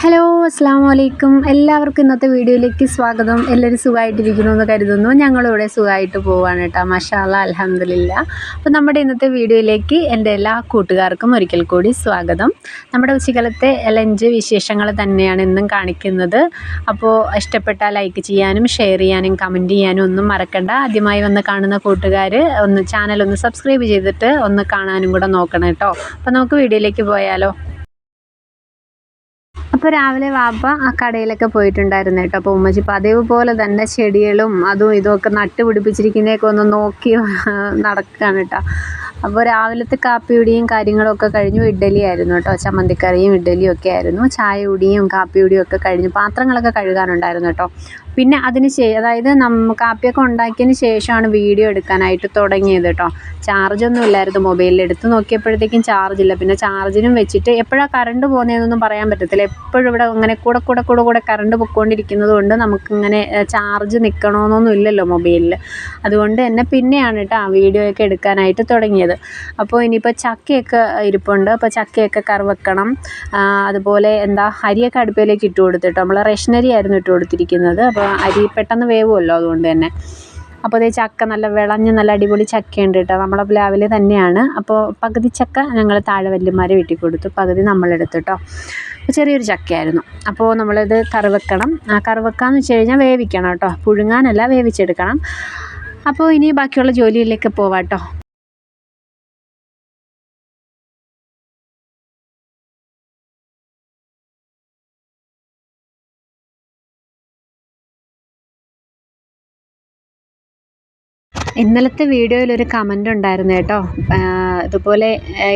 Hello അസ്സാം വലൈക്കും എല്ലാവർക്കും ഇന്നത്തെ വീഡിയോയിലേക്ക് സ്വാഗതം. എല്ലാവരും സുഖമായിട്ടിരിക്കുന്നു എന്ന് കരുതുന്നു. ഞങ്ങളിവിടെ സുഖമായിട്ട് പോവാണ് കേട്ടോ. മഷാല അലഹമില്ല അപ്പോൾ നമ്മുടെ ഇന്നത്തെ വീഡിയോയിലേക്ക് എന്റെ എല്ലാ കൂട്ടുകാർക്കും ഒരിക്കൽ കൂടി സ്വാഗതം. നമ്മുടെ ഉച്ചകാലത്തെ ലഞ്ച് വിശേഷങ്ങൾ തന്നെയാണ് ഇന്നും കാണിക്കുന്നത്. അപ്പോൾ ഇഷ്ടപ്പെട്ടാൽ ലൈക്ക് ചെയ്യാനും ഷെയർ ചെയ്യാനും കമന്റ് ചെയ്യാനും ഒന്നും മറക്കണ്ട. ആദ്യമായി വന്ന് കാണുന്ന കൂട്ടുകാർ ഒന്ന് ചാനൽ ഒന്ന് സബ്സ്ക്രൈബ് ചെയ്തിട്ട് ഒന്ന് കാണാനും കൂടെ നോക്കണം കേട്ടോ. അപ്പോൾ നമുക്ക് വീഡിയോയിലേക്ക് പോയാലോ? അപ്പോൾ രാവിലെ വാപ്പ ആ കടയിലൊക്കെ പോയിട്ടുണ്ടായിരുന്നു കേട്ടോ. അപ്പോൾ ഉമ്മച്ചി പതിവ് പോലെ തന്നെ ചെടികളും അതും ഇതുമൊക്കെ നട്ട് പിടിപ്പിച്ചിരിക്കുന്നതൊക്കെ ഒന്ന് നോക്കി നടക്കുകയാണ് കേട്ടോ. അപ്പോൾ രാവിലത്തെ കാപ്പി കുടിയും കാര്യങ്ങളൊക്കെ കഴിഞ്ഞു ഇഡ്ഡലി ആയിരുന്നു കേട്ടോ. ചമ്മന്തിക്കറിയും ഇഡ്ഡലിയും ഒക്കെ ആയിരുന്നു. ചായ കുടിയും കാപ്പി കുടിയും ഒക്കെ കഴിഞ്ഞു. പാത്രങ്ങളൊക്കെ കഴുകാനുണ്ടായിരുന്നു കേട്ടോ. പിന്നെ അതിന് ശേ അതായത് നമ്മ കാപ്പിയൊക്കെ ഉണ്ടാക്കിയതിന് ശേഷമാണ് വീഡിയോ എടുക്കാനായിട്ട് തുടങ്ങിയത് കേട്ടോ ചാർജൊന്നും ഇല്ലായിരുന്നു മൊബൈലിൽ എടുത്ത് നോക്കിയപ്പോഴത്തേക്കും ചാർജ് ഇല്ല. പിന്നെ ചാർജിനും വെച്ചിട്ട് എപ്പോഴാണ് കറണ്ട് പോകുന്നതെന്നൊന്നും പറയാൻ പറ്റത്തില്ല. എപ്പോഴും ഇവിടെ ഇങ്ങനെ കൂടെ കൂടെ കൂടെ കൂടെ കറണ്ട് പൊയ്ക്കൊണ്ടിരിക്കുന്നത് കൊണ്ട് നമുക്കിങ്ങനെ ചാർജ് നിൽക്കണമെന്നൊന്നും ഇല്ലല്ലോ മൊബൈലിൽ അതുകൊണ്ട് തന്നെ പിന്നെയാണ് കേട്ടോ വീഡിയോ ഒക്കെ എടുക്കാനായിട്ട് തുടങ്ങിയത്. അപ്പോൾ ഇനിയിപ്പോൾ ചക്കയൊക്കെ ഇരിപ്പുണ്ട്. അപ്പോൾ ചക്കയൊക്കെ കറി വെക്കണം. അതുപോലെ എന്താ അരിയൊക്കെ അടുപ്പിലേക്ക് ഇട്ട് കൊടുത്തിട്ടോ. നമ്മൾ റേഷനരി ആയിരുന്നു ഇട്ട് കൊടുത്തിരിക്കുന്നത്. അപ്പോൾ അരി പെട്ടെന്ന് വേവുമല്ലോ അതുകൊണ്ട് തന്നെ. അപ്പോൾ അതേ ചക്ക നല്ല വിളഞ്ഞ് നല്ല അടിപൊളി ചക്കയുണ്ട് കേട്ടോ. നമ്മളെ പ്ലാവിൽ തന്നെയാണ്. അപ്പോൾ പകുതി ചക്ക ഞങ്ങൾ താഴെ വല്യന്മാരെ വീട്ടിൽ കൊടുത്തു പകുതി നമ്മളെടുത്തു കേട്ടോ. ചെറിയൊരു ചക്കയായിരുന്നു. അപ്പോൾ നമ്മളിത് കറി വെക്കണം ആ കറി വെക്കാന്ന് വെച്ച് കഴിഞ്ഞാൽ വേവിക്കണം കേട്ടോ. പുഴുങ്ങാനല്ല വേവിച്ചെടുക്കണം. അപ്പോൾ ഇനി ബാക്കിയുള്ള ജോലിയിലേക്ക് പോവാം കേട്ടോ. ഇന്നലത്തെ വീഡിയോയിൽ ഒരു കമന്റ് ഉണ്ടായിരുന്നു കേട്ടോ. ഇതുപോലെ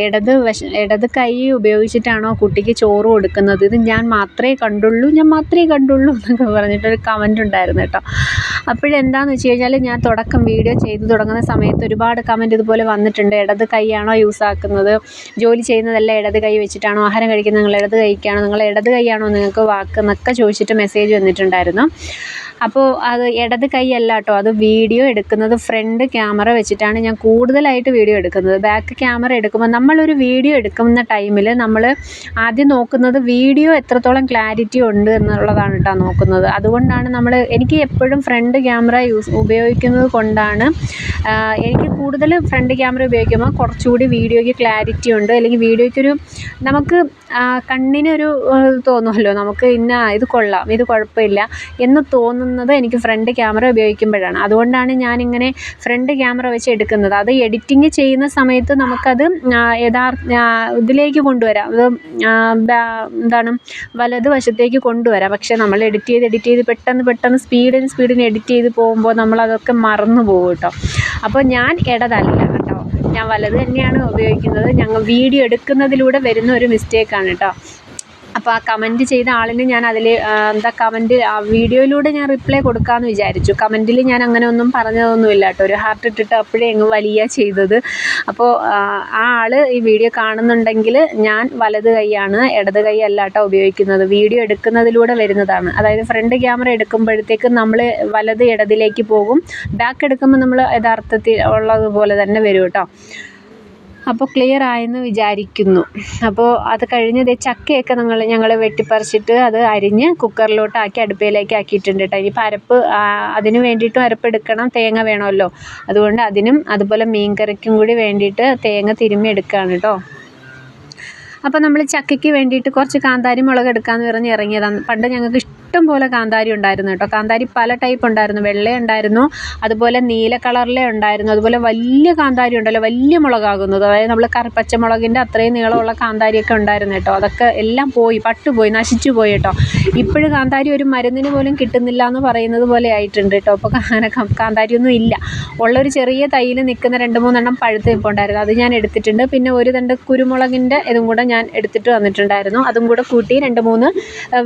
ഇടത് വശ ഇടത് കൈ ഉപയോഗിച്ചിട്ടാണോ കുട്ടിക്ക് ചോറ് കൊടുക്കുന്നത്? ഇത് ഞാൻ മാത്രമേ കണ്ടുള്ളൂ ഞാൻ മാത്രമേ കണ്ടുള്ളൂ എന്നൊക്കെ പറഞ്ഞിട്ടൊരു കമന്റ് ഉണ്ടായിരുന്നു കേട്ടോ. അപ്പോഴെന്താണെന്ന് വെച്ച് കഴിഞ്ഞാൽ ഞാൻ തുടക്കം വീഡിയോ ചെയ്തു തുടങ്ങുന്ന സമയത്ത് ഒരുപാട് കമന്റ് ഇതുപോലെ വന്നിട്ടുണ്ട്. ഇടത് കൈയാണോ യൂസ് ആക്കുന്നത്? ജോലി ചെയ്യുന്നതല്ല ഇടത് കൈ വെച്ചിട്ടാണോ? ആഹാരം കഴിക്കുന്നത്? നിങ്ങൾ ഇടത് കൈക്കാണോ? നിങ്ങൾ ഇടത് കൈയാണോ? നിങ്ങൾക്ക് വാക്ക് എന്നൊക്കെ ചോദിച്ചിട്ട് മെസ്സേജ് വന്നിട്ടുണ്ടായിരുന്നു. അപ്പോൾ അത് ഇടത് കൈ അല്ല കേട്ടോ അത് വീഡിയോ എടുക്കുന്നത് ഫ്രണ്ട് ക്യാമറ വെച്ചിട്ടാണ് ഞാൻ കൂടുതലായിട്ട് വീഡിയോ എടുക്കുന്നത്. ബാക്ക് ക്യാമറ എടുക്കുമ്പോൾ നമ്മളൊരു വീഡിയോ എടുക്കുന്ന ടൈമിൽ നമ്മൾ ആദ്യം നോക്കുന്നത് വീഡിയോ എത്രത്തോളം ക്ലാരിറ്റി ഉണ്ട് എന്നുള്ളതാണ് കേട്ടോ നോക്കുന്നത്. അതുകൊണ്ടാണ് നമ്മൾ എനിക്ക് എപ്പോഴും ഫ്രണ്ട് ക്യാമറ യൂസ് ഉപയോഗിക്കുന്നത് കൊണ്ടാണ് എനിക്ക് കൂടുതൽ ഫ്രണ്ട് ക്യാമറ ഉപയോഗിക്കുമ്പോൾ കുറച്ചുകൂടി വീഡിയോയ്ക്ക് ക്ലാരിറ്റി ഉണ്ട്. അല്ലെങ്കിൽ വീഡിയോയ്ക്കൊരു നമുക്ക് കണ്ണിനൊരു തോന്നുമല്ലോ നമുക്ക് ഇന്ന ഇത് കൊള്ളാം ഇത് കുഴപ്പമില്ല എന്ന് തോന്നുന്നത് എനിക്ക് ഫ്രണ്ട് ക്യാമറ ഉപയോഗിക്കുമ്പോഴാണ്. അതുകൊണ്ടാണ് ഞാനിങ്ങനെ ഫ്രണ്ട് ക്യാമറ വെച്ച് എടുക്കുന്നത്. അത് എഡിറ്റിംഗ് ചെയ്യുന്ന സമയത്ത് നമുക്കത് യഥാർത്ഥ ഇതിലേക്ക് കൊണ്ടുവരാം. അത് എന്താണ് വലത് വശത്തേക്ക് കൊണ്ടുവരാം. പക്ഷേ നമ്മൾ എഡിറ്റ് ചെയ്ത് എഡിറ്റ് ചെയ്ത് പെട്ടെന്ന് പെട്ടെന്ന് സ്പീഡിന് സ്പീഡിന് എഡിറ്റ് ചെയ്ത് പോകുമ്പോൾ നമ്മളതൊക്കെ മറന്നു പോകും കേട്ടോ. അപ്പോൾ ഞാൻ ഇടതല്ല. ഞാൻ വലത് തന്നെയാണ് ഉപയോഗിക്കുന്നത്. ഞങ്ങൾ വീഡിയോ എടുക്കുന്നതിലൂടെ വരുന്ന ഒരു മിസ്റ്റേക്കാണ് കേട്ടോ അപ്പോൾ ആ കമന്റ് ചെയ്ത ആളിന് ഞാൻ അതിൽ എന്താ കമന്റ് ആ വീഡിയോയിലൂടെ ഞാൻ റിപ്ലൈ കൊടുക്കാമെന്ന് വിചാരിച്ചു. കമന്റിൽ ഞാൻ അങ്ങനെ ഒന്നും പറഞ്ഞതൊന്നുമില്ല കേട്ടോ. ഒരു ഹാർട്ട് ഇട്ടിട്ട് അപ്പോഴേ അങ്ങ് വലിയ ചെയ്തത്. അപ്പോൾ ആ ആൾ ഈ വീഡിയോ കാണുന്നുണ്ടെങ്കിൽ ഞാൻ വലത് കൈയാണ് ഇടത് കൈ അല്ല കേട്ടോ ഉപയോഗിക്കുന്നത്. വീഡിയോ എടുക്കുന്നതിലൂടെ വരുന്നതാണ്. അതായത് ഫ്രണ്ട് ക്യാമറ എടുക്കുമ്പോഴത്തേക്ക് നമ്മൾ വലത് ഇടതിലേക്ക് പോകും. ബാക്ക് എടുക്കുമ്പോൾ നമ്മൾ യഥാർത്ഥത്തിൽ ഉള്ളതുപോലെ തന്നെ വരും കേട്ടോ. അപ്പോൾ ക്ലിയർ ആയെന്ന് വിചാരിക്കുന്നു. അപ്പോൾ അത് കഴിഞ്ഞ് ദേ ചക്കയൊക്കെ നിങ്ങൾ ഞങ്ങൾ വെട്ടിപ്പറിച്ചിട്ട് അത് അരിഞ്ഞ് കുക്കറിലോട്ടാക്കി അടുപ്പയിലേക്ക് ആക്കിയിട്ടുണ്ട് കേട്ടോ ഇനിയിപ്പോൾ അരപ്പ് അതിന് വേണ്ടിയിട്ടും അരപ്പെടുക്കണം തേങ്ങ വേണമല്ലോ. അതുകൊണ്ട് അതിനും അതുപോലെ മീൻ കറിക്കും കൂടി വേണ്ടിയിട്ട് തേങ്ങ തിരുമ്മി എടുക്കുകയാണ് കേട്ടോ അപ്പോൾ നമ്മൾ ചക്കയ്ക്ക് വേണ്ടിയിട്ട് കുറച്ച് കാന്താരി മുളക് എടുക്കാമെന്ന് പറഞ്ഞ് ഇറങ്ങിയതാണ്. പണ്ട് ഞങ്ങൾക്ക് ഇഷ്ടം പോലെ കാന്താരി ഉണ്ടായിരുന്നു കേട്ടോ. കാന്താരി പല ടൈപ്പ് ഉണ്ടായിരുന്നു. വെള്ള ഉണ്ടായിരുന്നു. അതുപോലെ നീല കളറിലെ ഉണ്ടായിരുന്നു. അതുപോലെ വലിയ കാന്താരി ഉണ്ടല്ലോ. വലിയ മുളകാകുന്നത്. അതായത് നമ്മൾ കറി പച്ചമുളകിന്റെ അത്രയും നീളമുള്ള കാന്താരിയൊക്കെ ഉണ്ടായിരുന്നു കേട്ടോ. അതൊക്കെ എല്ലാം പോയി പട്ടുപോയി നശിച്ചു പോയി കേട്ടോ. ഇപ്പോഴും കാന്താരി ഒരു മരുന്നിന് പോലും കിട്ടുന്നില്ല എന്ന് പറയുന്നത് പോലെ ആയിട്ടുണ്ട് കേട്ടോ. അപ്പോൾ അങ്ങനെ കാന്താരിയൊന്നും ഇല്ല. ഉള്ളൊരു ചെറിയ തൈയിൽ നിൽക്കുന്ന രണ്ട് മൂന്നെണ്ണം പഴുത്ത് നിൽപ്പുണ്ടായിരുന്നു അത് ഞാൻ എടുത്തിട്ടുണ്ട്. പിന്നെ ഒരു തണ്ട് കുരുമുളകിന്റെ ഇതും കൂടെ ഞാൻ എടുത്തിട്ട് വന്നിട്ടുണ്ടായിരുന്നു. അതും കൂടെ കൂട്ടി രണ്ട് മൂന്ന്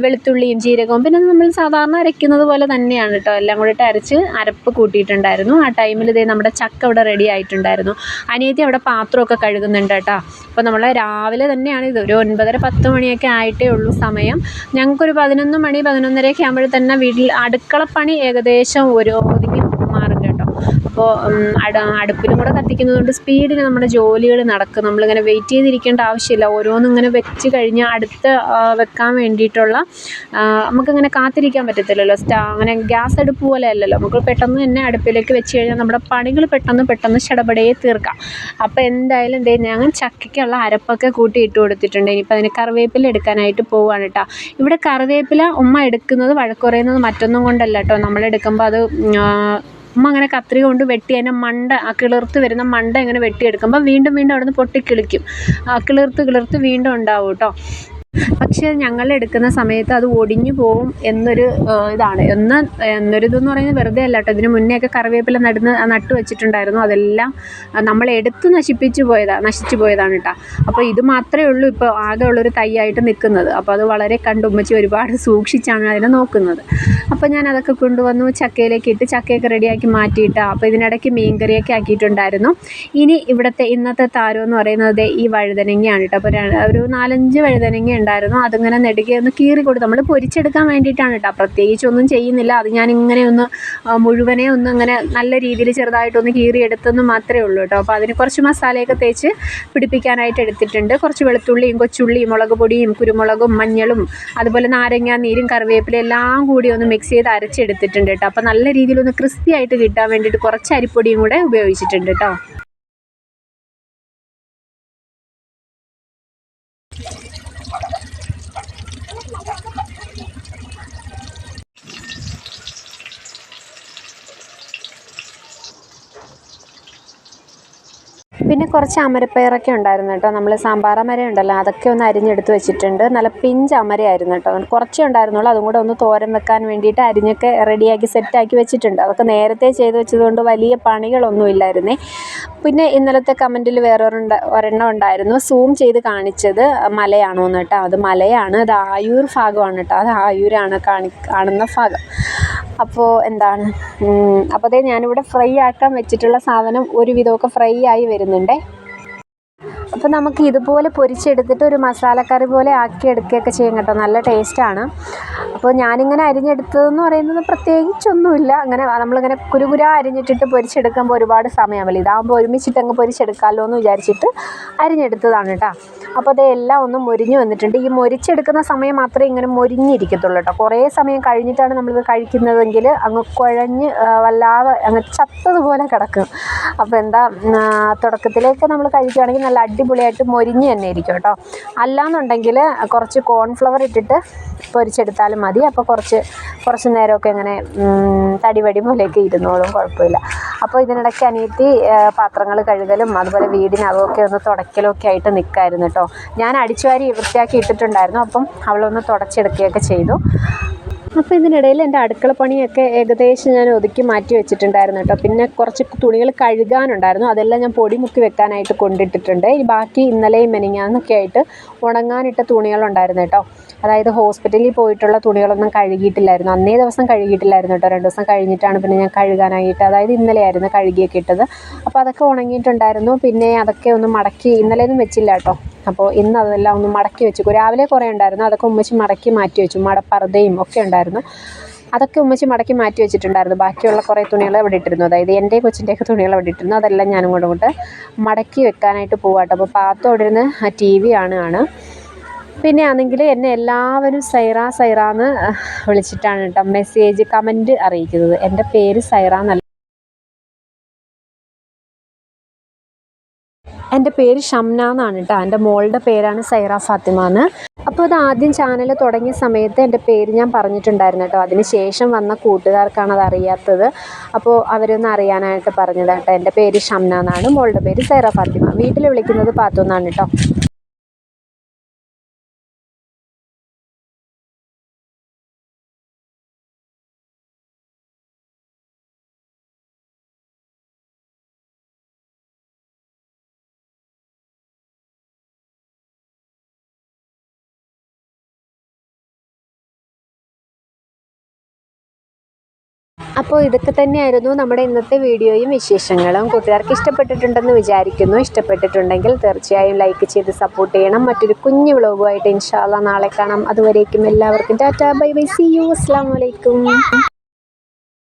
വെളുത്തുള്ളിയും ജീരകവും. പിന്നെ നമ്മൾ സാധാരണ അരയ്ക്കുന്നത് പോലെ തന്നെയാണ് കേട്ടോ എല്ലാം കൂടിയിട്ട് അരച്ച് അരപ്പ് കൂട്ടിയിട്ടുണ്ടായിരുന്നു. ആ ടൈമിൽ ഇതേ നമ്മുടെ ചക്ക ഇവിടെ റെഡി ആയിട്ടുണ്ടായിരുന്നു. അനിയത്തി അവിടെ പാത്രമൊക്കെ കഴുകുന്നുണ്ട് കേട്ടോ അപ്പോൾ നമ്മൾ രാവിലെ തന്നെയാണ് ഇത്. ഒരു ഒൻപതര പത്ത് മണിയൊക്കെ ആയിട്ടേ ഉള്ളൂ സമയം. ഞങ്ങൾക്കൊരു പതിനൊന്ന് മണി പതിനൊന്നരയൊക്കെ ആകുമ്പോഴേ തന്നെ വീട്ടിൽ അടുക്കളപ്പണി ഏകദേശം ഒരു ഒതുങ്ങി അപ്പോൾ അട അടുപ്പിലും കൂടെ കത്തിക്കുന്നത് കൊണ്ട് സ്പീഡിൽ നമ്മുടെ ജോലികൾ നടക്കും. നമ്മളിങ്ങനെ വെയിറ്റ് ചെയ്തിരിക്കേണ്ട ആവശ്യമില്ല. ഓരോന്നും ഇങ്ങനെ വെച്ച് കഴിഞ്ഞാൽ അടുത്ത വെക്കാൻ വേണ്ടിയിട്ടുള്ള നമുക്കിങ്ങനെ കാത്തിരിക്കാൻ പറ്റത്തില്ലല്ലോ. സ്റ്റാ അങ്ങനെ ഗ്യാസ് അടുപ്പ് പോലെ അല്ലല്ലോ. നമുക്ക് പെട്ടെന്ന് തന്നെ അടുപ്പിലേക്ക് വെച്ച് കഴിഞ്ഞാൽ നമ്മുടെ പണികൾ പെട്ടെന്ന് പെട്ടെന്ന് ചടപടയെ തീർക്കാം. അപ്പോൾ എന്തായാലും എന്തേ ഞാൻ ചക്കയ്ക്കുള്ള അരപ്പൊക്കെ കൂട്ടി ഇട്ട് കൊടുത്തിട്ടുണ്ട്. ഇനിയിപ്പോൾ അതിന് കറിവേപ്പില എടുക്കാനായിട്ട് പോവുകയാണ് കേട്ടോ ഇവിടെ കറിവേപ്പില ഉമ്മ എടുക്കുന്നത് വഴക്കുറയുന്നത് മറ്റൊന്നും കൊണ്ടല്ല കേട്ടോ നമ്മളെടുക്കുമ്പോൾ അത് ഉമ്മ അങ്ങനെ കത്രിക കൊണ്ട് വെട്ടി അതിന്റെ മണ്ട ആ കിളിർത്ത് വരുന്ന മണ്ട ഇങ്ങനെ വെട്ടിയെടുക്കുമ്പോൾ വീണ്ടും വീണ്ടും അവിടെ നിന്ന് പൊട്ടിക്കിളിക്കും കിളിർത്ത് കിളിർത്ത് വീണ്ടും ഉണ്ടാവും കേട്ടോ പക്ഷേ ഞങ്ങൾ എടുക്കുന്ന സമയത്ത് അത് ഒടിഞ്ഞു പോവും എന്നൊരു ഇതാണ്. എന്ന് എന്നൊരിതെന്ന് പറയുന്നത് വെറുതെ അല്ല കേട്ടോ. ഇതിന് മുന്നേ ഒക്കെ കറിവേപ്പില നടുന്ന നട്ടു വെച്ചിട്ടുണ്ടായിരുന്നു. അതെല്ലാം നമ്മൾ എടുത്ത് നശിപ്പിച്ചു പോയതാണ് നശിച്ചു പോയതാണ് കേട്ടോ. അപ്പോൾ ഇത് മാത്രമേ ഉള്ളൂ ഇപ്പോൾ ആകെ ഉള്ളൊരു തൈയായിട്ട് നിൽക്കുന്നത്. അപ്പോൾ അത് വളരെ കണ്ടുമ്മച്ച് ഒരുപാട് സൂക്ഷിച്ചാണ് അതിനെ നോക്കുന്നത്. അപ്പോൾ ഞാൻ അതൊക്കെ കൊണ്ടുവന്നു ചക്കയിലേക്ക് ഇട്ട് ചക്കയൊക്കെ റെഡിയാക്കി മാറ്റിയിട്ട്. അപ്പോൾ ഇതിനിടയ്ക്ക് മീൻകറിയൊക്കെ ആക്കിയിട്ടുണ്ടായിരുന്നു. ഇനി ഇവിടുത്തെ ഇന്നത്തെ താരം എന്ന് പറയുന്നത് ഈ വഴുതനങ്ങയാണ് കേട്ടോ. അപ്പോൾ ഒരു നാലഞ്ച് വഴുതനങ്ങ ഉണ്ടായിരുന്നു? അതിങ്ങനെ നെടുകെ ഒന്ന് കീറി കൊടുത്തു നമ്മൾ പൊരിച്ചെടുക്കാൻ വേണ്ടിയിട്ടാണ് കേട്ടോ പ്രത്യേകിച്ചൊന്നും ചെയ്യുന്നില്ല. അത് ഞാൻ ഇങ്ങനെ ഒന്ന് മുഴുവനെ ഒന്ന് അങ്ങനെ നല്ല രീതിയിൽ ചെറുതായിട്ടൊന്ന് കീറി എടുത്തെന്ന് മാത്രമേ ഉള്ളൂ കേട്ടോ അപ്പോൾ അതിന് കുറച്ച് മസാലയൊക്കെ തേച്ച് പിടിപ്പിക്കാനായിട്ട് എടുത്തിട്ടുണ്ട്. കുറച്ച് വെളുത്തുള്ളിയും കൊച്ചുള്ളിയും മുളക് പൊടിയും കുരുമുളകും മഞ്ഞളും അതുപോലെ നാരങ്ങ നീരും കറിവേപ്പില എല്ലാം കൂടി ഒന്ന് മിക്സ് ചെയ്ത് അരച്ചെടുത്തിട്ടുണ്ട് കേട്ടോ അപ്പോൾ നല്ല രീതിയിൽ ഒന്ന് ക്രിസ്പി ആയിട്ട് കിട്ടാൻ വേണ്ടിയിട്ട് കുറച്ച് അരിപ്പൊടിയും കൂടെ ഉപയോഗിച്ചിട്ടുണ്ട് കേട്ടോ പിന്നെ കുറച്ച് അമരപ്പയറൊക്കെ ഉണ്ടായിരുന്നു കേട്ടോ. നമ്മൾ സാമ്പാർ ഉണ്ടല്ലോ അതൊക്കെ ഒന്ന് അരിഞ്ഞെടുത്ത് വെച്ചിട്ടുണ്ട്. നല്ല പിഞ്ച് അമരയായിരുന്നു കേട്ടോ. കുറച്ചേ ഉണ്ടായിരുന്നുള്ളൂ. അതും കൂടെ ഒന്ന് തോരൻ വെക്കാൻ വേണ്ടിയിട്ട് അരിഞ്ഞൊക്കെ റെഡിയാക്കി സെറ്റാക്കി വെച്ചിട്ടുണ്ട്. അതൊക്കെ നേരത്തെ ചെയ്ത് വെച്ചതുകൊണ്ട് വലിയ പണികളൊന്നും ഇല്ലായിരുന്നേ. പിന്നെ ഇന്നലത്തെ കമന്റിൽ വേറൊരുണ്ട ഒരെണ്ണം ഉണ്ടായിരുന്നു. സൂം ചെയ്ത് കാണിച്ചത് മലയാണോ എന്ന് കേട്ടോ. അത് മലയാണ്. അത് ആയൂർ ഭാഗമാണ് കേട്ടോ. അത് ആയൂരാണ് കാണി കാണുന്ന ഭാഗം. അപ്പോൾ എന്താണ്? അപ്പോൾ അതേ ഞാനിവിടെ ഫ്രൈ ആക്കാൻ വെച്ചിട്ടുള്ള സാധനം ഒരുവിധമൊക്കെ ഫ്രൈ ആയി വരുന്നുണ്ടേ. അപ്പോൾ നമുക്ക് ഇതുപോലെ പൊരിച്ചെടുത്തിട്ട് ഒരു മസാലക്കറി പോലെ ആക്കി എടുക്കുകയൊക്കെ ചെയ്യും കേട്ടോ. നല്ല ടേസ്റ്റാണ് അപ്പോൾ ഞാനിങ്ങനെ അരിഞ്ഞെടുത്തതെന്ന് പറയുന്നത് പ്രത്യേകിച്ചൊന്നുമില്ല. അങ്ങനെ നമ്മളിങ്ങനെ കുരുകുര അരിഞ്ഞിട്ടിട്ട് പൊരിച്ചെടുക്കുമ്പോൾ ഒരുപാട് സമയമല്ല ഇതാകുമ്പോൾ ഒരുമിച്ചിട്ട് അങ്ങ് പൊരിച്ചെടുക്കാമല്ലോ എന്ന് വിചാരിച്ചിട്ട് അരിഞ്ഞെടുത്തതാണ് കേട്ടോ. അപ്പോൾ അതെല്ലാം ഒന്ന് മൊരിഞ്ഞു വന്നിട്ടുണ്ട്. ഈ മൊരിച്ചെടുക്കുന്ന സമയം മാത്രമേ ഇങ്ങനെ മൊരിഞ്ഞിരിക്കത്തുള്ളൂ കേട്ടോ. കുറേ സമയം കഴിഞ്ഞിട്ടാണ് നമ്മളിത് കഴിക്കുന്നതെങ്കിൽ അങ്ങ് കുഴഞ്ഞ് വല്ലാതെ അങ്ങ് ചത്തതുപോലെ കിടക്കും. അപ്പോൾ എന്താ തുടക്കത്തിലേക്ക് നമ്മൾ കഴിക്കുകയാണെങ്കിൽ നല്ല അടിപൊളിയായിട്ട് മൊരിഞ്ഞ് തന്നെ ഇരിക്കും കേട്ടോ. അല്ലാന്നുണ്ടെങ്കിൽ കുറച്ച് കോൺഫ്ലവർ ഇട്ടിട്ട് പൊരിച്ചെടുത്താലും മതി. അപ്പോൾ കുറച്ച് കുറച്ച് നേരമൊക്കെ ഇങ്ങനെ തടിവടി പോലെയൊക്കെ ഇരുന്നോളും കുഴപ്പമില്ല. അപ്പോൾ ഇതിനിടയ്ക്ക് അനിയത്തി പാത്രങ്ങൾ കഴുകലും അതുപോലെ വീടിനകമൊക്കെ ഒന്ന് തുടയ്ക്കലൊക്കെ ആയിട്ട് നിൽക്കായിരുന്നു കേട്ടോ. ഞാൻ അടിച്ചുവാരി വൃത്തിയാക്കി ഇട്ടിട്ടുണ്ടായിരുന്നു. അപ്പം അവളൊന്ന് തുടച്ചെടുക്കുകയൊക്കെ ചെയ്തു. അപ്പോൾ ഇതിനിടയിൽ എന്റെ അടുക്കള പണിയൊക്കെ ഏകദേശം ഞാൻ ഒതുക്കി മാറ്റി വെച്ചിട്ടുണ്ടായിരുന്നു കേട്ടോ. പിന്നെ കുറച്ച് തുണികൾ കഴുകാനുണ്ടായിരുന്നു. അതെല്ലാം ഞാൻ പൊടി മുക്കി വെക്കാനായിട്ട് കൊണ്ടിട്ടിട്ടുണ്ട്. ഇനി ബാക്കി ഇന്നലെയും മെനിങ്ങാന്നൊക്കെ ആയിട്ട് ഉണങ്ങാനിട്ട തുണികളുണ്ടായിരുന്നു കേട്ടോ. അതായത് ഹോസ്പിറ്റലിൽ പോയിട്ടുള്ള തുണികളൊന്നും കഴുകിയിട്ടില്ലായിരുന്നു. അന്നേ ദിവസം കഴുകിയിട്ടില്ലായിരുന്നു കേട്ടോ. രണ്ട് ദിവസം കഴിഞ്ഞിട്ടാണ് പിന്നെ ഞാൻ കഴുകാനായിട്ട് അതായത് ഇന്നലെയായിരുന്നു കഴുകിയൊക്കെ ഇട്ടത്. അപ്പോൾ അതൊക്കെ ഉണങ്ങിയിട്ടുണ്ടായിരുന്നു. പിന്നെ അതൊക്കെ ഒന്ന് മടക്കി ഇന്നലെയൊന്നും വെച്ചില്ല കേട്ടോ. അപ്പോൾ ഇന്ന് അതെല്ലാം ഒന്ന് മടക്കി വെച്ചു. രാവിലെ കുറേ ഉണ്ടായിരുന്നു. അതൊക്കെ ഉമ്മച്ചി മടക്കി മാറ്റി വെച്ചു. മടപ്പറതയും ഒക്കെ ഉണ്ടായിരുന്നു. അതൊക്കെ ഉമ്മച്ചി മടക്കി മാറ്റി വെച്ചിട്ടുണ്ടായിരുന്നു. ബാക്കിയുള്ള കുറേ തുണികൾ അവിടെ ഇട്ടിരുന്നു. അതായത് എന്റെ കൊച്ചിന്റെയൊക്കെ തുണികൾ അവിടെ ഇട്ടിരുന്നു. അതെല്ലാം ഞാനും കൊണ്ട് കൊണ്ട് മടക്കി വെക്കാനായിട്ട് പോവാട്ടോ. അപ്പോൾ പാത്തു അവിടെ ഇരുന്ന് ടി വി ആണ് പിന്നെ ആണെങ്കിൽ എന്നെ എല്ലാവരും സൈറ സൈറ എന്ന് വിളിച്ചിട്ടാണ് കേട്ടോ മെസ്സേജ് കമന്റ് അറിയിക്കുന്നത്. എന്റെ പേര് സൈറ എന്നല്ല. എന്റെ പേര് ഷംന എന്നാണ് കേട്ടോ. എന്റെ മോളുടെ പേരാണ് സൈറ ഫാത്തിമ എന്ന്. അപ്പോൾ അത് ആദ്യം ചാനൽ തുടങ്ങിയ സമയത്ത് എന്റെ പേര് ഞാൻ പറഞ്ഞിട്ടുണ്ടായിരുന്നു കേട്ടോ. അതിന് ശേഷം വന്ന കൂട്ടുകാർക്കാണ് അത് അറിയാത്തത്. അപ്പോൾ അവരൊന്ന് അറിയാനായിട്ട് പറഞ്ഞത് കേട്ടോ. എന്റെ പേര് ഷംന എന്നാണ്. മോളുടെ പേര് സൈറ ഫാത്തിമ. വീട്ടിൽ വിളിക്കുന്നത് പാത്തു എന്നാണ് കേട്ടോ. അപ്പോൾ ഇതൊക്കെ തന്നെയായിരുന്നു നമ്മുടെ ഇന്നത്തെ വീഡിയോയും വിശേഷങ്ങളും. കൂട്ടുകാർക്ക് ഇഷ്ടപ്പെട്ടിട്ടുണ്ടെന്ന് വിചാരിക്കുന്നു. ഇഷ്ടപ്പെട്ടിട്ടുണ്ടെങ്കിൽ തീർച്ചയായും ലൈക്ക് ചെയ്ത് സപ്പോർട്ട് ചെയ്യണം. മറ്റൊരു കുഞ്ഞു വ്ളോഗുമായിട്ട് ഇൻഷാല്ല നാളെ കാണാം. അതുവരേക്കും എല്ലാവർക്കും. Tata bye bye. See you അസ്സാം വലൈക്കും